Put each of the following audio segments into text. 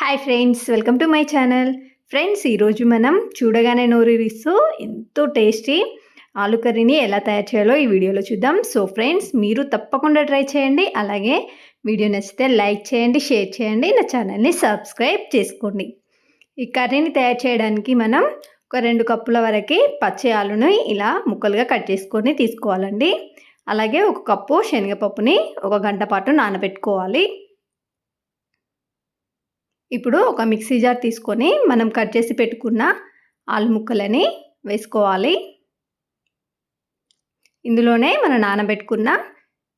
Hi friends welcome to my channel friends ఈరోజు మనం చూడగానే నోరూరిస్తూ ఎంతో టేస్టీ ఆలు కర్రీని ఎలా తయారు చేయాలో ఈ వీడియోలో చూద్దాం. సో ఫ్రెండ్స్ మీరు తప్పకుండా ట్రై చేయండి. అలాగే వీడియో నచ్చితే లైక్ చేయండి షేర్ చేయండి. నా ఛానల్ని సబ్స్క్రైబ్ చేసుకోండి. ఈ కర్రీని తయారు చేయడానికి మనం ఒక రెండు కప్పుల వరకు పచ్చి ఆలుని ఇలా ముక్కలుగా కట్ చేసుకొని తీసుకోవాలండి. అలాగే ఒక కప్పు శనగపప్పుని ఒక గంట పాటు నానబెట్టుకోవాలి. ఇప్పుడు ఒక మిక్సీ జార్ తీసుకొని మనం కట్ చేసి పెట్టుకున్న ఆలు ముక్కలని వేసుకోవాలి. ఇందులోనే మనం నానబెట్టుకున్న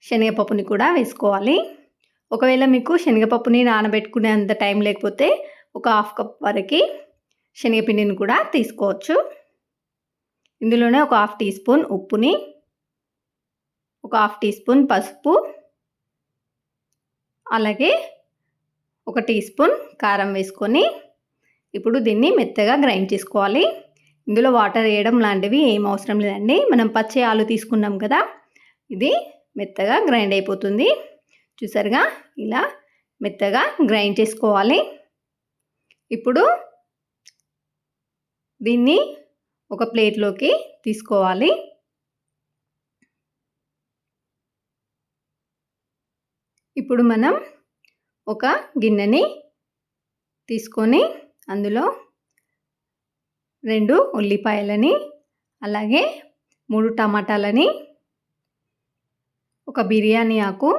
శనగపప్పుని కూడా వేసుకోవాలి. ఒకవేళ మీకు శనగపప్పుని నానబెట్టుకునే అంత టైం లేకపోతే ఒక హాఫ్ కప్ వరకు శనగపిండిని కూడా తీసుకోవచ్చు. ఇందులోనే ఒక హాఫ్ టీ స్పూన్ ఉప్పుని ఒక హాఫ్ టీ స్పూన్ పసుపు అలాగే ఒక టీ స్పూన్ కారం వేసుకొని ఇప్పుడు దీన్ని మెత్తగా గ్రైండ్ చేసుకోవాలి. ఇందులో వాటర్ వేయడం లాంటివి ఏం అవసరం లేదండి. మనం పచ్చి ఆలు తీసుకున్నాం కదా ఇది మెత్తగా గ్రైండ్ అయిపోతుంది. చూసారుగా? ఇలా మెత్తగా గ్రైండ్ చేసుకోవాలి. ఇప్పుడు దీన్ని ఒక ప్లేట్లోకి తీసుకోవాలి. ఇప్పుడు మనం ఒక గిన్నెని తీసుకొని అందులో రెండు ఉల్లిపాయలని అలాగే మూడు టమాటాలని ఒక బిర్యానీ ఆకు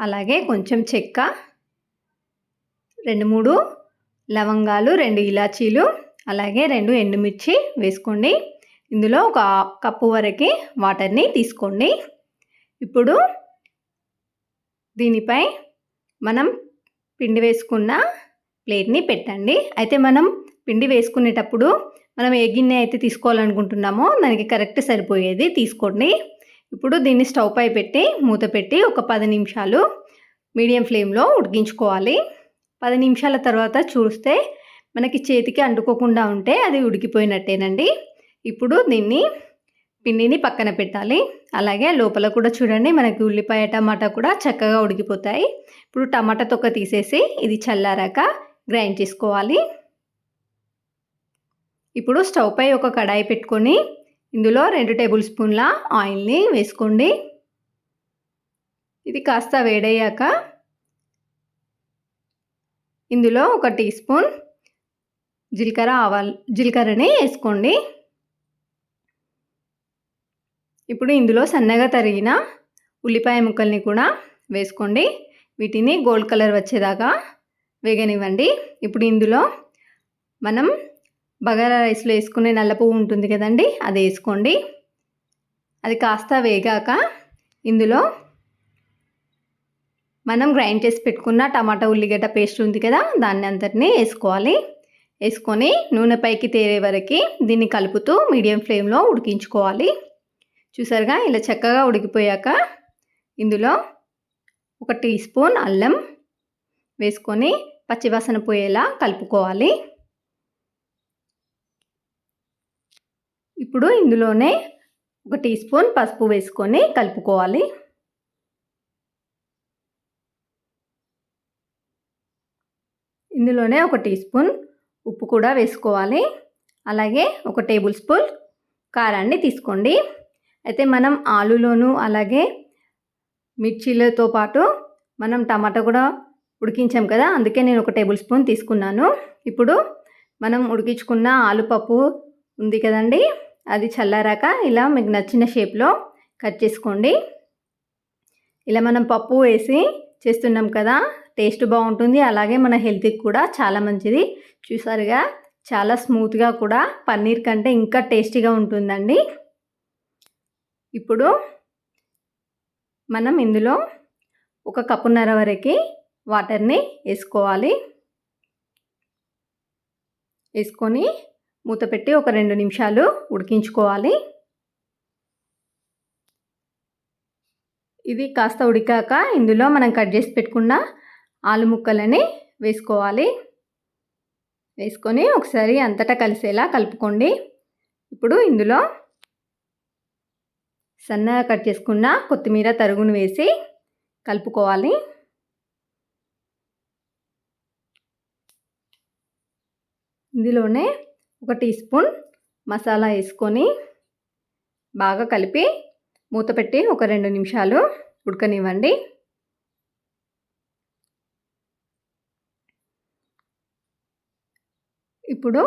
అలాగే కొంచెం చెక్క రెండు మూడు లవంగాలు రెండు ఇలాచీలు అలాగే రెండు ఎండుమిర్చి వేసుకోండి. ఇందులో ఒక కప్పు వరకు వాటర్ని తీసుకోండి. ఇప్పుడు దీనిపై మనం పిండి వేసుకున్న ప్లేట్ని పెట్టండి. అయితే మనం పిండి వేసుకునేటప్పుడు మనం ఏ గిన్నె అయితే తీసుకోవాలనుకుంటున్నామో దానికి కరెక్ట్ సరిపోయేది తీసుకోండి. ఇప్పుడు దీన్ని స్టవ్ పై పెట్టి మూత పెట్టి ఒక పది నిమిషాలు మీడియం ఫ్లేమ్లో ఉడికించుకోవాలి. పది నిమిషాల తర్వాత చూస్తే మనకి చేతికి అంటుకోకుండా ఉంటే అది ఉడికిపోయినట్టేనండి. ఇప్పుడు దీన్ని పిండిని పక్కన పెట్టాలి. అలాగే లోపల కూడా చూడండి మనకి ఉల్లిపాయ టమాటా కూడా చక్కగా ఉడికిపోతాయి. ఇప్పుడు టమాటా తొక్క తీసేసి ఇది చల్లారాక గ్రైండ్ చేసుకోవాలి. ఇప్పుడు స్టవ్ పై ఒక కడాయి పెట్టుకొని ఇందులో రెండు టేబుల్ స్పూన్ల ఆయిల్ని వేసుకోండి. ఇది కాస్త వేడయ్యాక ఇందులో ఒక టీ స్పూన్ జీలకర్ర ఆవాల్ జీలకర్రని వేసుకోండి. ఇప్పుడు ఇందులో సన్నగా తరిగిన ఉల్లిపాయ ముక్కల్ని కూడా వేసుకోండి. వీటిని గోల్డ్ కలర్ వచ్చేదాకా వేగనివ్వండి. ఇప్పుడు ఇందులో మనం బగారా రైస్లో వేసుకునే నల్ల పువ్వు ఉంటుంది కదండి అది వేసుకోండి. అది కాస్త వేగాక ఇందులో మనం గ్రైండ్ చేసి పెట్టుకున్న టమాటా ఉల్లిగడ్డ పేస్ట్ ఉంది కదా దాన్ని అంతటినీ వేసుకోవాలి. వేసుకొని నూనె పైకి తేరే వరకు దీన్ని కలుపుతూ మీడియం ఫ్లేమ్లో ఉడికించుకోవాలి. చూసారుగా? ఇలా చక్కగా ఉడికిపోయాక ఇందులో ఒక టీ స్పూన్ అల్లం వేసుకొని పచ్చివాసన పోయేలా కలుపుకోవాలి. ఇప్పుడు ఇందులోనే ఒక టీ స్పూన్ పసుపు వేసుకొని కలుపుకోవాలి. ఇందులోనే ఒక టీ స్పూన్ ఉప్పు కూడా వేసుకోవాలి. అలాగే ఒక టేబుల్ స్పూన్ కారాన్ని తీసుకోండి. అయితే మనం ఆలులోను అలాగే మిర్చీలతో పాటు మనం టమాటా కూడా ఉడికించాం కదా అందుకే నేను ఒక టేబుల్ స్పూన్ తీసుకున్నాను. ఇప్పుడు మనం ఉడికించుకున్న ఆలుపప్పు ఉంది కదండి అది చల్లారాక ఇలా మీకు నచ్చిన షేప్లో కట్ చేసుకోండి. ఇలా మనం పప్పు వేసి చేస్తున్నాం కదా టేస్ట్ బాగుంటుంది. అలాగే మన హెల్త్కి కూడా చాలా మంచిది. చూసారుగా చాలా స్మూత్గా కూడా పన్నీర్ కంటే ఇంకా టేస్టీగా ఉంటుందండి. ఇప్పుడు మనం ఇందులో ఒక కప్పున్నర వరకు వాటర్ని వేసుకోవాలి. వేసుకొని మూత పెట్టి ఒక రెండు నిమిషాలు ఉడికించుకోవాలి. ఇది కాస్త ఉడికాక ఇందులో మనం కట్ చేసి పెట్టుకున్న ఆలు ముక్కలని వేసుకోవాలి. వేసుకొని ఒకసారి అంతటా కలిసేలా కలుపుకోండి. ఇప్పుడు ఇందులో సన్నగా కట్ చేసుకున్న కొత్తిమీర తరుగును వేసి కలుపుకోవాలి. ఇందులోనే ఒక టీ స్పూన్ మసాలా వేసుకొని బాగా కలిపి మూత పెట్టి ఒక రెండు నిమిషాలు ఉడకనివ్వండి. ఇప్పుడు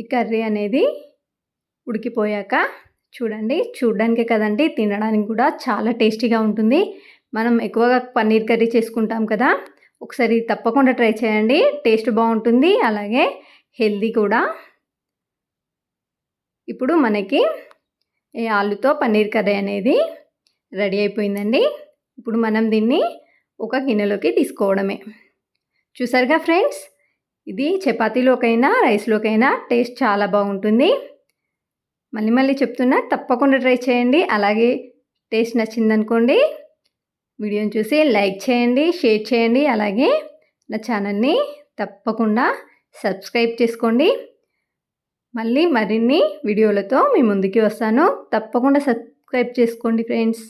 ఈ కర్రీ అనేది ఉడికిపోయాక చూడండి చూడడానికే కదండి తినడానికి కూడా చాలా టేస్టీగా ఉంటుంది. మనం ఎక్కువగా పన్నీర్ కర్రీ చేసుకుంటాం కదా ఒకసారి తప్పకుండా ట్రై చేయండి టేస్ట్ బాగుంటుంది అలాగే హెల్దీ కూడా. ఇప్పుడు మనకి ఈ ఆలుతో పన్నీర్ కర్రీ అనేది రెడీ అయిపోయిందండి. ఇప్పుడు మనం దీన్ని ఒక గిన్నెలోకి తీసుకోవడమే. చూసారుగా ఫ్రెండ్స్ ఇది చపాతీలోకైనా రైస్లోకైనా టేస్ట్ చాలా బాగుంటుంది. మళ్ళీ మళ్ళీ చెప్తున్నా తప్పకుండా ట్రై చేయండి. అలాగే టేస్ట్ నచ్చిందనుకోండి వీడియోని చూసి లైక్ చేయండి షేర్ చేయండి. అలాగే నా ఛానల్ని తప్పకుండా సబ్స్క్రైబ్ చేసుకోండి. మళ్ళీ మరిన్ని వీడియోలతో మీ ముందుకి వస్తాను. తప్పకుండా సబ్స్క్రైబ్ చేసుకోండి ఫ్రెండ్స్.